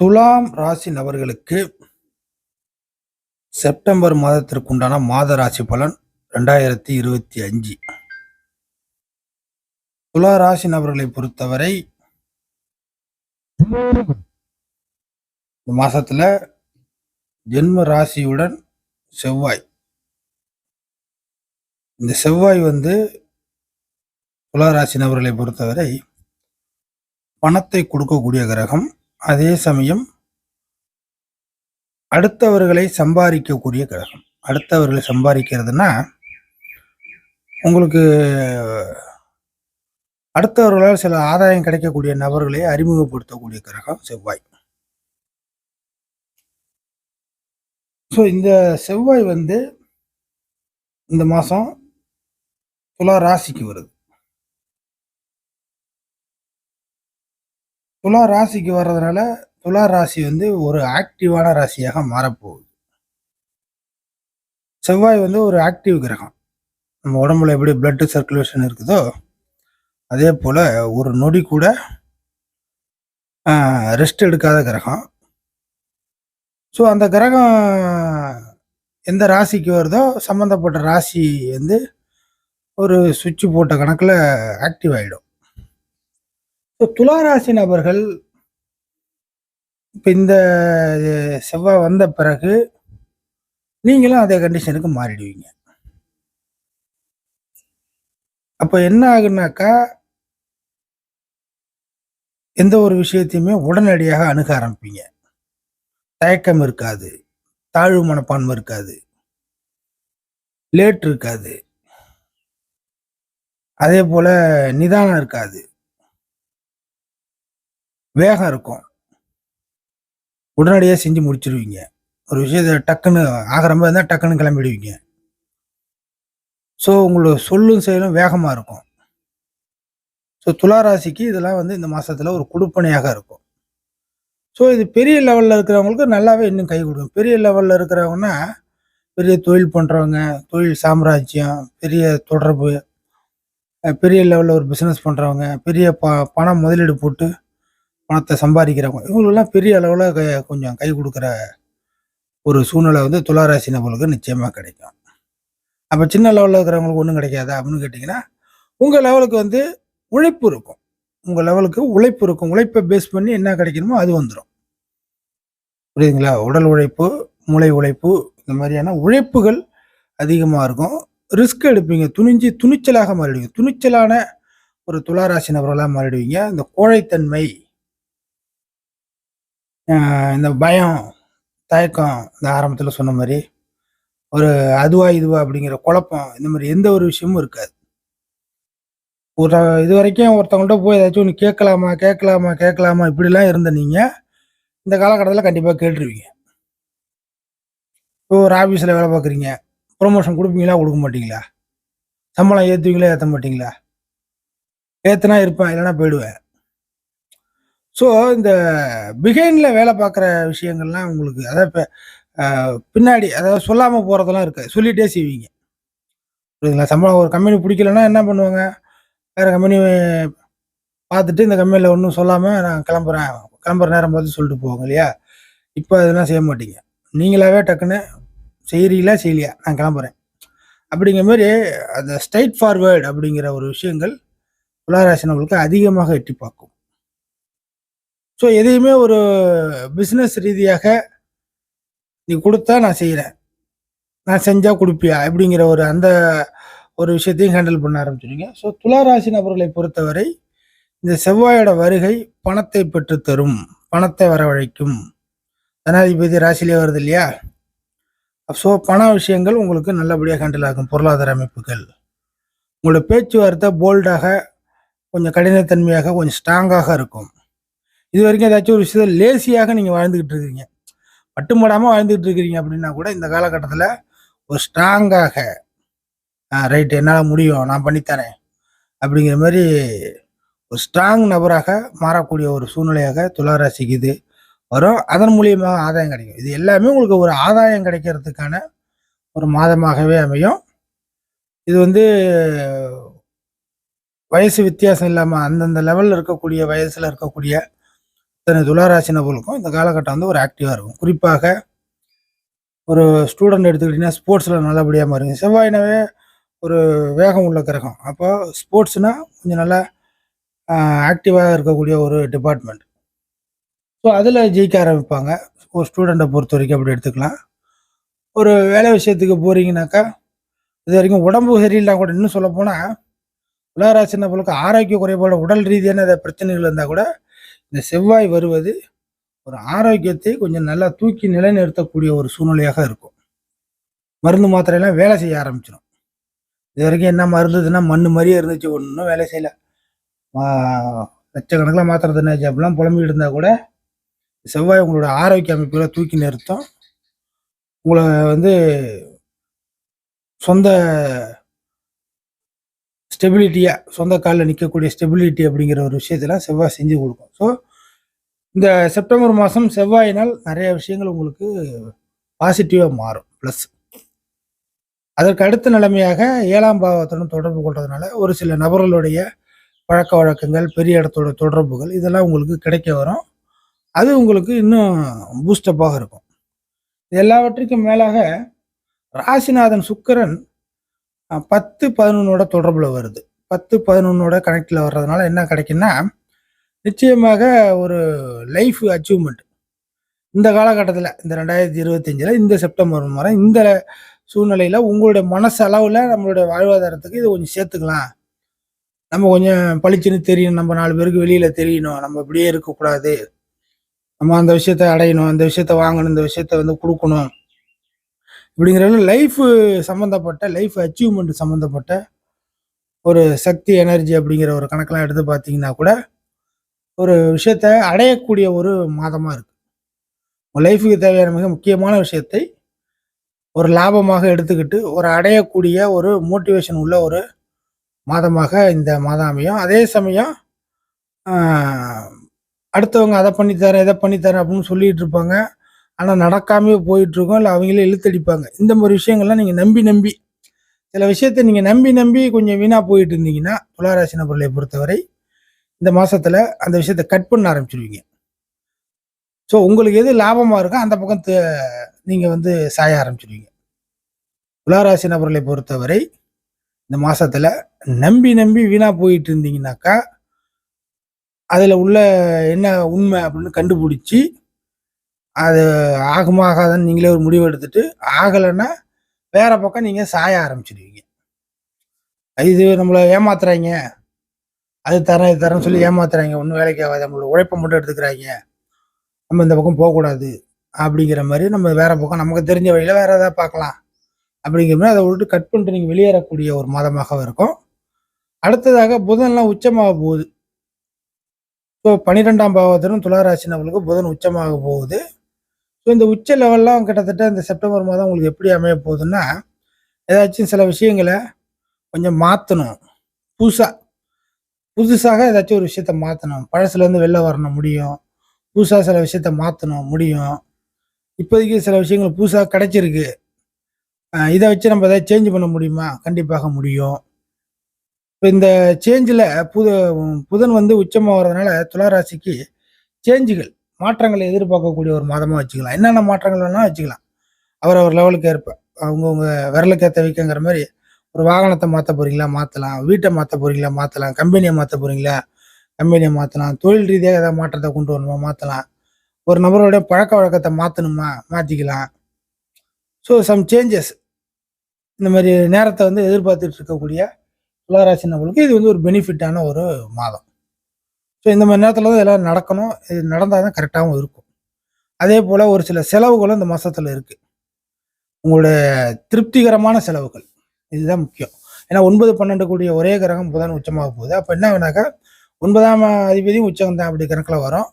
துலாம் ராசி நபர்களுக்கு செப்டம்பர் மாதத்திற்குண்டான மாத ராசி பலன் ரெண்டாயிரத்தி இருபத்தி அஞ்சு. துலா ராசி நபர்களை பொறுத்தவரை இந்த மாசத்துல ஜென்ம ராசியுடன் செவ்வாய். இந்த செவ்வாய் வந்து துலா ராசி நபர்களை பொறுத்தவரை பணத்தை கொடுக்கக்கூடிய கிரகம். அதே சமயம் அடுத்தவர்களை சம்பாதிக்கக்கூடிய கிரகம். அடுத்தவர்களை சம்பாதிக்கிறதுனா உங்களுக்கு அடுத்தவர்களால் சில ஆதாயம் கிடைக்கக்கூடிய நபர்களை அறிமுகப்படுத்தக்கூடிய கிரகம் செவ்வாய். ஸோ இந்த செவ்வாய் வந்து இந்த மாதம் துலா ராசிக்கு வருது. துலா ராசிக்கு வர்றதுனால துலா ராசி வந்து ஒரு ஆக்டிவான ராசியாக மாறப்போகுது. செவ்வாய் வந்து ஒரு ஆக்டிவ் கிரகம். நம்ம உடம்புல எப்படி பிளட் சர்க்குலேஷன் இருக்குதோ அதே போல் ஒரு நொடி கூட ரெஸ்ட் எடுக்காத கிரகம். ஸோ அந்த கிரகம் எந்த ராசிக்கு வருதோ சம்மந்தப்பட்ட ராசி வந்து ஒரு சுவிட்சு போட்ட கணக்கில் ஆக்டிவ் ஆகிடும் ஸோ துளாராசி நபர்கள் இப்போ இந்த செவ்வாய் வந்த பிறகு நீங்களும் அதே கண்டிஷனுக்கு மாறிடுவீங்க. அப்போ என்ன ஆகுனாக்கா எந்த ஒரு விஷயத்தையுமே உடனடியாக அணுக ஆரம்பிப்பீங்க. தயக்கம் இருக்காது தாழ்வு மனப்பான்மை இருக்காது லேட் இருக்காது. அதே போல நிதானம் இருக்காது. வேகம் இருக்கும். உடனடியாக செஞ்சு முடிச்சிருவீங்க. ஒரு விஷயத்த டக்குன்னு ஆகிற மாதிரி இருந்தால் டக்குன்னு கிளம்பிடுவீங்க. ஸோ உங்களோட சொல்லும் செயலும் வேகமாக இருக்கும். ஸோ துளாராசிக்கு இதெல்லாம் வந்து இந்த மாதத்தில் ஒரு கொடுப்பனையாக இருக்கும். ஸோ இது பெரிய லெவலில் இருக்கிறவங்களுக்கு நல்லாவே இன்னும் கை கொடுக்கும். பெரிய லெவலில் இருக்கிறவங்கன்னா பெரிய தொழில் பண்ணுறவங்க தொழில் சாம்ராஜ்யம் பெரிய தொடர்பு பெரிய லெவலில் ஒரு பிஸ்னஸ் பண்ணுறவங்க பெரிய ப பணம் முதலீடு போட்டு பணத்தை சம்பாதிக்கிறவங்க. இவங்களெல்லாம் பெரிய அளவில் கொஞ்சம் கை கொடுக்குற ஒரு சூழ்நிலை வந்து துளாராசி நபர்களுக்கு நிச்சயமாக கிடைக்கும். அப்போ சின்ன லெவலில் இருக்கிறவங்களுக்கு ஒன்றும் கிடைக்காதா அப்படின்னு கேட்டிங்கன்னா உங்கள் லெவலுக்கு வந்து உழைப்பு இருக்கும். உங்கள் லெவலுக்கு உழைப்பு இருக்கும். உழைப்பை பேஸ் பண்ணி என்ன கிடைக்கணுமோ அது வந்துடும் புரியுதுங்களா? உடல் உழைப்பு மூளை உழைப்பு இந்த மாதிரியான உழைப்புகள் அதிகமாக இருக்கும். ரிஸ்க் எடுப்பீங்க. துணிஞ்சு துணிச்சலாக மாறிடுவீங்க. துணிச்சலான ஒரு துளாராசி நபர்களாக மாறிடுவீங்க. இந்த கோழைத்தன்மை இந்த பயம் தயக்கம் இந்த ஆரம்பத்தில் சொன்ன மாதிரி ஒரு அதுவா இதுவா அப்படிங்கிற குழப்பம் இந்த மாதிரி எந்த ஒரு விஷயமும் இருக்காது. ஒரு இது வரைக்கும் ஒருத்தவங்கள்ட்ட போய் ஏதாச்சும் ஒன்று கேட்கலாமா கேட்கலாமா கேட்கலாமா இப்படிலாம் இருந்த நீங்கள் இந்த காலகட்டத்தில் கண்டிப்பாக கேட்டுருவீங்க. இப்போ ஒரு ஆஃபீஸில் வேலை பார்க்குறீங்க ப்ரொமோஷன் கொடுப்பீங்களா கொடுக்க மாட்டீங்களா? சம்பளம் ஏற்றுவீங்களா ஏற்ற மாட்டீங்களா? ஏற்றுனா இருப்பேன் இல்லைன்னா போயிடுவேன். ஸோ இந்த பிகைனில் வேலை பார்க்குற விஷயங்கள்லாம் உங்களுக்கு அதாவது இப்போ பின்னாடி அதாவது சொல்லாமல் போகிறதெல்லாம் இருக்காது. சொல்லிகிட்டே செய்வீங்க. புரியுதுங்களா? சம்பளம் ஒரு கம்பெனி பிடிக்கலன்னா என்ன பண்ணுவாங்க? வேறு கம்பெனி பார்த்துட்டு இந்த கம்பெனியில் ஒன்றும் சொல்லாமல் நான் கிளம்புறேன். கிளம்புற நேரம் பார்த்து சொல்லிட்டு போவாங்க இல்லையா? இப்போ அதெல்லாம் செய்ய மாட்டீங்க. நீங்களாவே டக்குன்னு செய்கிறீங்களா செய்யலையா? நான் கிளம்புறேன். அப்படிங்கிற மாதிரி அந்த ஸ்ட்ரைட் ஃபார்வேர்டு அப்படிங்கிற ஒரு விஷயங்கள் துளாராசினவர்களுக்கு அதிகமாக எட்டி பார்க்கும். ஸோ எதையுமே ஒரு பிஸ்னஸ் ரீதியாக நீ கொடுத்தா நான் செய்கிறேன் நான் செஞ்சால் கொடுப்பியா? அப்படிங்கிற ஒரு அந்த ஒரு விஷயத்தையும் ஹேண்டில் பண்ண ஆரம்பிச்சுருங்க ஸோ துளாராசி நபர்களை பொறுத்தவரை இந்த செவ்வாயோட வருகை பணத்தை பெற்றுத்தரும் பணத்தை வரவழைக்கும். ஜனாதிபதி ராசிலே வருது இல்லையா? ஸோ பண விஷயங்கள் உங்களுக்கு நல்லபடியாக ஹேண்டில் ஆகும். பொருளாதார அமைப்புகள். உங்களோட பேச்சுவார்த்தை போல்டாக கொஞ்சம் கடினத்தன்மையாக கொஞ்சம் ஸ்ட்ராங்காக இருக்கும். இது வரைக்கும் ஏதாச்சும் ஒரு விஷயத்தில் லேசியாக நீங்கள் வாழ்ந்துக்கிட்டு இருக்கிறீங்க. பட்டுமடாமல் வாழ்ந்துக்கிட்டு இருக்கிறீங்க அப்படின்னா கூட இந்த காலகட்டத்தில் ஒரு ஸ்ட்ராங்காக ரைட் என்னால் முடியும் நான் பண்ணித்தரேன் அப்படிங்கிற மாதிரி ஒரு ஸ்ட்ராங் நபராக மாறக்கூடிய ஒரு சூழ்நிலையாக துளாராசிக்கு இது வரும். அதன் மூலியமாக ஆதாயம் கிடைக்கும். இது எல்லாமே உங்களுக்கு ஒரு ஆதாயம் கிடைக்கிறதுக்கான ஒரு மாதமாகவே அமையும். இது வந்து வயசு வித்தியாசம் இல்லாமல் அந்தந்த லெவலில் இருக்கக்கூடிய வயசில் இருக்கக்கூடிய இத்தனை துளாராசி நபர்களுக்கும் இந்த காலகட்டம் வந்து ஒரு ஆக்டிவாக இருக்கும். குறிப்பாக ஒரு ஸ்டூடெண்ட் எடுத்துக்கிட்டிங்கன்னா ஸ்போர்ட்ஸில் நல்லபடியாக மாறுங்க. செவ்வாயினவே ஒரு வேகம் உள்ள கிரகம். அப்போ ஸ்போர்ட்ஸ்னால் கொஞ்சம் நல்லா ஆக்டிவாக இருக்கக்கூடிய ஒரு டிபார்ட்மெண்ட் ஸோ அதில் ஜெயிக்க ஆரம்பிப்பாங்க. ஒரு ஸ்டூடெண்ட்டை பொறுத்த வரைக்கும் அப்படி எடுத்துக்கலாம். ஒரு வேலை விஷயத்துக்கு போகிறீங்கனாக்கா இது வரைக்கும் உடம்பு சரியில்லை கூட இன்னும் சொல்லப்போனால் உலகராசி நபர்களுக்கு ஆரோக்கிய குறைபாடு உடல் ரீதியான பிரச்சனைகள் இருந்தால் கூட இந்த செவ்வாய் வருவது ஒரு ஆரோக்கியத்தை கொஞ்சம் நல்லா தூக்கி நிலைநிறுத்தக்கூடிய ஒரு சூழ்நிலையாக இருக்கும். மருந்து மாத்திரையெல்லாம் வேலை செய்ய ஆரம்பிச்சிடும் இது வரைக்கும் என்ன மருந்துதுன்னா மண்ணு மாதிரியே இருந்துச்சு ஒன்றும் வேலை செய்யல. லட்சக்கணக்கில் மாத்திரை தின்னாச்சு. அப்படிலாம் புலம்பிட்டு இருந்தால் கூட செவ்வாய் உங்களோட ஆரோக்கிய அமைப்புகளை தூக்கி நிறுத்தும். உங்களை வந்து சொந்த ஸ்டெபிலிட்டியாக சொந்த காலில் நிற்கக்கூடிய ஸ்டெபிலிட்டி அப்படிங்கிற ஒரு விஷயத்தெல்லாம் செவ்வாய் செஞ்சு கொடுக்கும். ஸோ இந்த செப்டம்பர் மாதம் செவ்வாயினால் நிறைய விஷயங்கள் உங்களுக்கு பாசிட்டிவாக மாறும் ப்ளஸ் அதற்கு அடுத்த நிலைமையாக ஏழாம் பாவத்துடன் தொடர்பு கொள்றதுனால ஒரு சில நபர்களுடைய பழக்க வழக்கங்கள் பெரிய இடத்தோட தொடர்புகள் இதெல்லாம் உங்களுக்கு கிடைக்க வரும். அது உங்களுக்கு இன்னும் பூஸ்டப்பாக இருக்கும். எல்லாவற்றிற்கும் எல்லாவற்றுக்கும் மேலாக ராசிநாதன் சுக்கரன் பத்து பதினொன்னோட தொடர்பில் வருது. பத்து பதினொன்னோட கனெக்டில் வர்றதுனால என்ன கிடைக்குன்னா நிச்சயமாக ஒரு லைஃப் அச்சீவ்மெண்ட் இந்த காலகட்டத்தில் இந்த ரெண்டாயிரத்தி இருபத்தஞ்சில் இந்த செப்டம்பர் வரை இந்த சூழ்நிலையில் உங்களுடைய மனசளவில் நம்மளுடைய வாழ்வாதாரத்துக்கு இது கொஞ்சம் சேர்த்துக்கலாம். நம்ம கொஞ்சம் பளிச்சுன்னு தெரியணும் நம்ம நாலு பேருக்கு வெளியில் தெரியணும் நம்ம இப்படியே இருக்கக்கூடாது. நம்ம அந்த விஷயத்த அடையணும் அந்த விஷயத்த வாங்கணும் இந்த விஷயத்த வந்து கொடுக்கணும். இப்படிங்கிற லைஃப் சம்மந்தப்பட்ட லைஃப் அச்சீவ்மெண்ட் சம்மந்தப்பட்ட ஒரு சக்தி எனர்ஜி அப்படிங்கிற ஒரு கணக்கெலாம் எடுத்து பார்த்தீங்கன்னா கூட ஒரு விஷயத்த அடையக்கூடிய ஒரு மாதமாக இருக்குது உங்கள் லைஃபுக்கு தேவையான மிக முக்கியமான விஷயத்தை ஒரு லாபமாக எடுத்துக்கிட்டு ஒரு அடையக்கூடிய ஒரு மோட்டிவேஷன் உள்ள ஒரு மாதமாக இந்த மாதம் அமையும். அதே சமயம் அடுத்தவங்க அதை பண்ணித்தரேன் இதை பண்ணித்தரேன் அப்படின்னு சொல்லிகிட்டு இருப்பாங்க. ஆனால் நடக்காமே போயிட்டுருக்கோம். இல்லை அவங்களே இழுத்தடிப்பாங்க. இந்த மாதிரி விஷயங்கள்லாம் நீங்கள் நம்பி நம்பி சில விஷயத்தை நீங்கள் நம்பி நம்பி கொஞ்சம் வீணாக போயிட்டு இருந்தீங்கன்னா துளாராசி நபர்களை பொறுத்தவரை இந்த மாதத்தில் அந்த விஷயத்தை கட் பண்ண ஆரம்பிச்சிருவீங்க. ஸோ உங்களுக்கு எது லாபமாக இருக்கோ அந்த பக்கம் நீங்கள் வந்து சாய ஆரம்பிச்சிருவீங்க. துளாராசி நபர்களை பொறுத்தவரை இந்த மாதத்தில் நம்பி நம்பி வீணாக போயிட்டு இருந்தீங்கன்னாக்கா அதில் உள்ள என்ன உண்மை அப்படின்னு கண்டுபிடிச்சி அது ஆகுமா ஆகாதுன்னு நீங்களே ஒரு முடிவு எடுத்துட்டு ஆகலைன்னா வேற பக்கம் நீங்கள் சாய ஆரம்பிச்சிடுவீங்க. இது நம்மளை ஏமாத்துறாங்க அது தரேன் இது தரேன்னு சொல்லி ஏமாத்துறாங்க ஒன்றும் வேலைக்கு ஆகாது. நம்மளோட உழைப்பை மட்டும் எடுத்துக்கிறாங்க நம்ம இந்த பக்கம் போகக்கூடாது அப்படிங்கிற மாதிரி நம்ம வேற பக்கம் நமக்கு தெரிஞ்ச வழியில் வேற ஏதாவது பார்க்கலாம். அப்படிங்கிற மாதிரி அதை விட்டு கட் பண்ணிட்டு நீங்கள் வெளியேறக்கூடிய ஒரு மாதமாக இருக்கும். அடுத்ததாக புதன்லாம் உச்சமாக போகுது. ஸோ பன்னிரெண்டாம் பாவத்திலும் துளாராசி நம்மளுக்கு புதன் உச்சமாக போகுது. ஸோ இந்த உச்ச லெவல்லாம் கிட்டத்தட்ட இந்த செப்டம்பர் மாதம் உங்களுக்கு எப்படி அமைய போகுதுன்னா ஏதாச்சும் சில விஷயங்களை கொஞ்சம் மாற்றணும் புதுசாக புதுசாக ஏதாச்சும் ஒரு விஷயத்த மாற்றணும் பழசுலேருந்து வெளில வரணும் முடியும். புதுசாக சில விஷயத்த மாற்றணும் முடியும். இப்போதைக்கு சில விஷயங்கள் புதுசாக கிடைச்சிருக்கு. இதை வச்சு நம்ம எதாவது சேஞ்ச் பண்ண முடியுமா? கண்டிப்பாக முடியும். இப்போ இந்த சேஞ்சில் புது புதன் வந்து உச்சமாக வர்றதுனால துளாராசிக்கு சேஞ்சுகள் மாற்றங்களை எதிர்பார்க்கக்கூடிய ஒரு மாதமாக வச்சுக்கலாம். என்னென்ன மாற்றங்கள் வேணால் வச்சுக்கலாம். அவர் அவர் லெவலுக்கு ஏற்ப அவங்கவுங்க விரலுக்கு ஏற்ற வைக்கங்கிற மாதிரி ஒரு வாகனத்தை மாற்ற போகிறீங்களா மாற்றலாம் வீட்டை மாற்ற போகிறீங்களா மாற்றலாம் கம்பெனியை மாற்ற போகிறீங்களா கம்பெனியை மாற்றலாம் தொழில் ரீதியாக ஏதாவது மாற்றத்தை கொண்டு வரணுமா மாற்றலாம் ஒரு நபருடைய பழக்க வழக்கத்தை மாற்றணுமா மாற்றிக்கலாம் ஸோ சம் சேஞ்சஸ் இந்த மாதிரி நேரத்தை வந்து எதிர்பார்த்துட்டு இருக்கக்கூடிய துளாராசி நபர்களுக்கு இது வந்து ஒரு பெனிஃபிட்டான ஒரு மாதம். ஸோ இந்த மாதிரி நேரத்தில் தான் எல்லாம் நடக்கணும். இது நடந்தால் தான் கரெக்டாகவும் இருக்கும். அதே போல் ஒரு சில செலவுகளும் இந்த மாதத்தில் இருக்குது உங்களுடைய திருப்திகரமான செலவுகள். இதுதான் முக்கியம். ஏன்னா ஒன்பது பன்னெண்டு கூடிய ஒரே கிரகம் புதன் உச்சமாக போகுது. அப்போ என்ன வேணாக்கா ஒன்பதாம் அதிபதியும் உச்சம் தான் அப்படி கணக்கில் வரும்.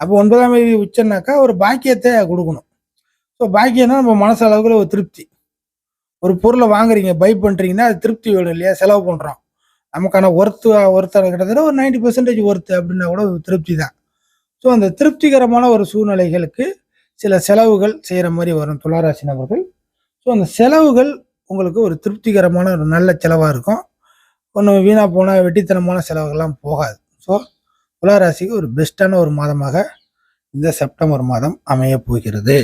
அப்போ ஒன்பதாம் அதிபதி உச்சம்னாக்கா ஒரு பாக்கியத்தை கொடுக்கணும். ஸோ பாக்கியம்னா நம்ம மனசளவுக்கு ஒரு திருப்தி. ஒரு பொருளை வாங்குறீங்க பை பண்ணுறீங்கன்னா அது திருப்தி வேணும் இல்லையா? செலவு பண்ணுறோம் நமக்கான ஒர்த்து ஒருத்தர் கிட்டத்தட்ட ஒரு நைன்டி பர்சன்டேஜ் ஒர்த்து அப்படின்னா கூட ஒரு திருப்தி தான் ஸோ அந்த திருப்திகரமான ஒரு சூழ்நிலைகளுக்கு சில செலவுகள் செய்கிற மாதிரி வரும் துளாராசி நபர்கள். ஸோ அந்த செலவுகள் உங்களுக்கு ஒரு திருப்திகரமான ஒரு நல்ல செலவாக இருக்கும். ஒன்று வீணாக போனால் வெட்டித்தனமான செலவுகள்லாம் போகாது. ஸோ துளாராசிக்கு ஒரு பெஸ்ட்டான ஒரு மாதமாக இந்த செப்டம்பர் மாதம் அமைய போகிறது.